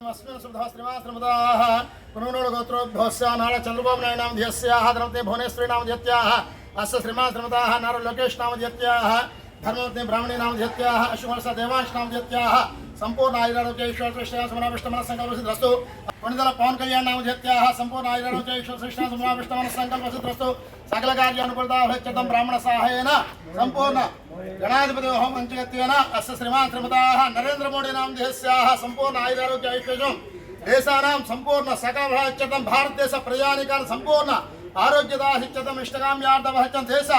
चंद्रबाबुना सुधाश्रीमाश्रमदाः श्रीमान नारचन्द्रबाबु नाम लोकेश भुवनेश्वरी नाम धियत्याः ధర్మరత్నే బ్రాహ్మణే నామధ్యత్యా అశ్వమనస దేవాంశ నామధ్యత్యా సంపూర్ణ ఆయురారోగ్య ఈశ్వర మన సమనావిష్టమన సంకల్పసిద్రస్తు పండితల పవన్ కళ్యాణ్ నామధ్యత్యా సంపూర్ణ ఆయురారోగ్య ఈశ్వర మన సమనావిష్టమన సంకల్పసిద్రస్తు సకల కార్య అనుకూలత బ్రాహ్మణ సహాయన సంపూర్ణ గణాధిపతి మంచిగత్యేన అస్య శ్రీమాన్ శ్రీమతా నరేంద్ర మోడీ నామధ్యస్యా సంపూర్ణ ఆయురారోగ్య ఐశ్వర్యం దేశానాం సంపూర్ణ సకల భారతదేశ ప్రజానికాల సంపూర్ణ ఆరోగ్యదాహిత్యతం ఇష్టకామ్యార్థవహిత్యం దేశ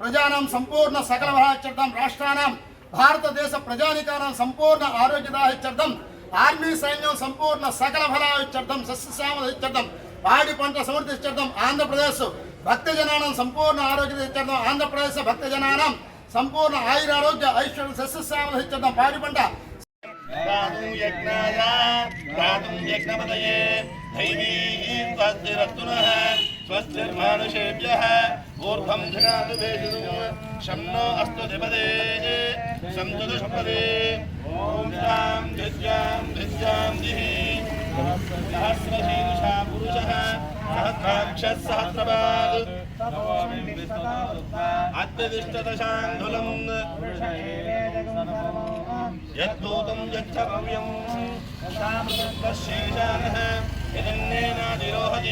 ప్రజానాం సంపూర్ణ సకల వరాచర్థం రాష్ట్రానాం భారతదేశ ప్రజానికానాం సంపూర్ణ ఆరోగ్యదాహిత్యర్థం ఆర్మీ సైన్యం సంపూర్ణ సకల ఫలాహిత్యర్థం సస్యశ్యామర్థం పాడి పంట సమృద్ధి ఇత్యర్థం ఆంధ్రప్రదేశ్ భక్త జనానం సంపూర్ణ ఆరోగ్య ఇత్యర్థం ఆంధ్రప్రదేశ్ భక్త జనానం సంపూర్ణ ఆయురారోగ్య ఐశ్వర్య సస్యశ్యామ ఇత్యర్థం పాడి పంట యజ్ఞాయ యజ్ఞపదయే దైవీ భక్తిరత్తున स्वस्तिर्मानुषेभ्यः ऊर्ध्वं जगातु वेदितुं शं नो अस्तु द्विपदे सन्तु दुष्पदे ॐ शां धिज्यां धिज्यां दिः सहस्रशीर्षा पुरुषः सहस्राक्षः सहस्रपात् अत्यदिष्टदशाङ्गुलम् यद्भूतं यच्छव्यं तस्यैषानः यदन्नेनादिरोहति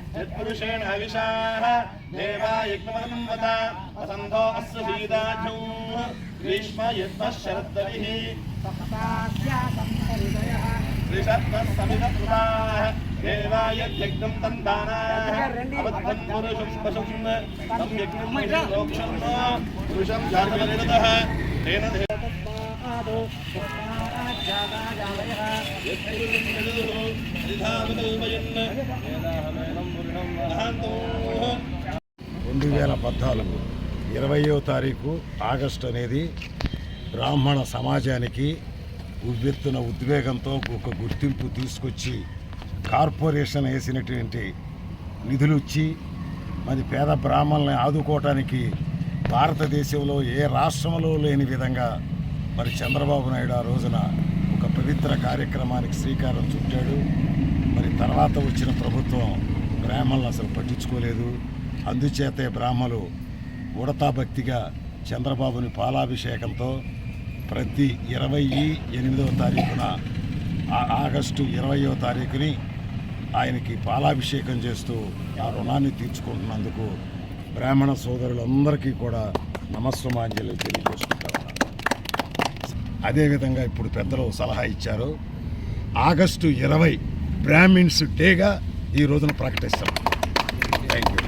यत्पुरुषेण हविषाः देवा यज्ञमदं वद वसन्तो अस्य सीदाढ्यौ ग्रीष्म यद्मः शरद्दविः ऋषद्मः समिधकृताः देवा यद्यज्ञं तन्दानाः अबद्धं पुरुषं पशुं तं यज्ञं रोक्षं पुरुषं धार्मिकतः तेन धे రెండు వేల పద్నాలుగు ఇరవయో తారీఖు ఆగస్టు అనేది బ్రాహ్మణ సమాజానికి ఉవ్వెత్తున ఉద్వేగంతో ఒక గుర్తింపు తీసుకొచ్చి కార్పొరేషన్ వేసినటువంటి నిధులు ఇచ్చి మరి పేద బ్రాహ్మణుల్ని ఆదుకోవటానికి భారతదేశంలో ఏ రాష్ట్రంలో లేని విధంగా మరి చంద్రబాబు నాయుడు ఆ రోజున ఒక పవిత్ర కార్యక్రమానికి శ్రీకారం చుట్టాడు. మరి తర్వాత వచ్చిన ప్రభుత్వం బ్రాహ్మణులు అసలు పట్టించుకోలేదు. అందుచేతే బ్రాహ్మలు ఉడతా భక్తిగా చంద్రబాబుని పాలాభిషేకంతో ప్రతి ఇరవై ఎనిమిదవ తారీఖున ఆ- ఆగస్టు ఇరవయో తారీఖుని ఆయనకి పాలాభిషేకం చేస్తూ ఆ రుణాన్ని తీర్చుకుంటున్నందుకు బ్రాహ్మణ సోదరులందరికీ కూడా నమస్సుమాంజలి తెలియజేసుకుంటా ఉన్నాను. అదేవిధంగా ఇప్పుడు పెద్దలు సలహా ఇచ్చారు. ఆగస్టు ఇరవై బ్రాహ్మిన్స్ డేగా ఈ రోజున ప్రకటిస్తాం. థ్యాంక్ యూ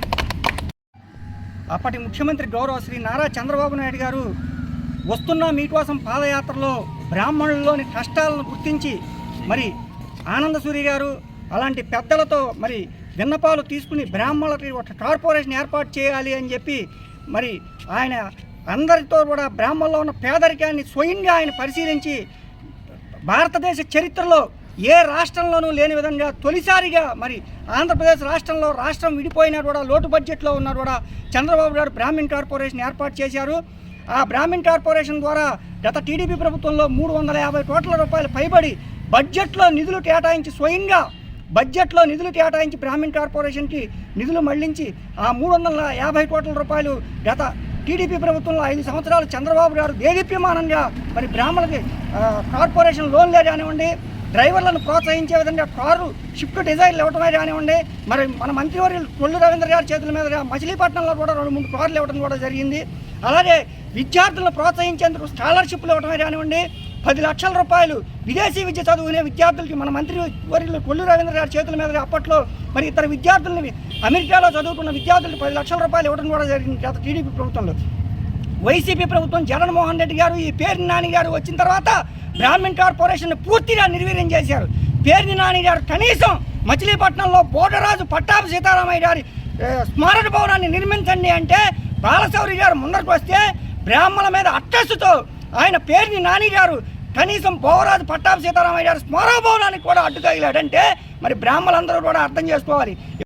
అప్పటి ముఖ్యమంత్రి గౌరవ శ్రీ నారా చంద్రబాబు నాయుడు గారు వస్తున్న మీకోసం పాదయాత్రలో బ్రాహ్మణుల్లోని కష్టాలను గుర్తించి మరి ఆనంద సూరి గారు అలాంటి పెద్దలతో మరి విన్నపాలు తీసుకుని బ్రాహ్మణులకి ఒక కార్పొరేషన్ ఏర్పాటు చేయాలి అని చెప్పి మరి ఆయన అందరితో కూడా బ్రాహ్మణుల్లో ఉన్న పేదరికాన్ని స్వయంగా ఆయన పరిశీలించి భారతదేశ చరిత్రలో ఏ రాష్ట్రంలోనూ లేని విధంగా తొలిసారిగా మరి ఆంధ్రప్రదేశ్ రాష్ట్రంలో రాష్ట్రం విడిపోయినా కూడా లోటు బడ్జెట్లో ఉన్నా కూడా చంద్రబాబు గారు బ్రాహ్మిన్ కార్పొరేషన్ ఏర్పాటు చేశారు. ఆ బ్రాహ్మిన్ కార్పొరేషన్ ద్వారా గత టీడీపీ ప్రభుత్వంలో మూడు వందల యాభై కోట్ల రూపాయలు పైబడి బడ్జెట్లో నిధులు కేటాయించి స్వయంగా బడ్జెట్లో నిధులు కేటాయించి బ్రాహ్మిన్ కార్పొరేషన్కి నిధులు మళ్ళించి ఆ మూడు వందల యాభై కోట్ల రూపాయలు గత టీడీపీ ప్రభుత్వంలో ఐదు సంవత్సరాలు చంద్రబాబు గారు దేదీప్యమానంగా మరి బ్రాహ్మణకి కార్పొరేషన్ లోన్లే కానివ్వండి డ్రైవర్లను ప్రోత్సహించే విధంగా కారు షిఫ్ట్ డిజైన్లు ఇవ్వటమే కానివ్వండి మరి మన మంత్రివర్యులు కొల్లు రవీంద్ర గారి చేతుల మీద మచిలీపట్నంలో కూడా రెండు మూడు కార్లు ఇవ్వడం కూడా జరిగింది. అలాగే విద్యార్థులను ప్రోత్సహించేందుకు స్కాలర్షిప్లు ఇవ్వటమే కానివ్వండి పది లక్షల రూపాయలు విదేశీ విద్య చదువుకునే విద్యార్థులకి మన మంత్రి వర్యులు కొల్లు రవీంద్ర గారి చేతుల మీద అప్పట్లో మరి ఇతర విద్యార్థులని అమెరికాలో చదువుకున్న విద్యార్థులకు పది లక్షల రూపాయలు ఇవ్వడం కూడా జరిగింది గత టీడీపీ ప్రభుత్వంలో. వైసీపీ ప్రభుత్వం జగన్మోహన్ రెడ్డి గారు ఈ పేరుని నాని గారు వచ్చిన తర్వాత బ్రాహ్మణ్ కార్పొరేషన్ పూర్తిగా నిర్వీర్యం చేశారు. పేరుని నాని గారు కనీసం మచిలీపట్నంలో బోడరాజు పట్టాభి సీతారామయ్య గారి స్మారక భవనాన్ని నిర్మించండి అంటే బాలశౌరి గారు ముందరకు వస్తే బ్రాహ్మణుల మీద అట్టస్సుతో ఆయన పేరుని నాని గారు కనీసం పోవరాజు పట్టాభి సీతారామయ్య గారు స్మారక భవనానికి కూడా అడ్డు తగిలాడంటే మరి బ్రాహ్మణులందరూ కూడా అర్థం చేసుకోవాలి.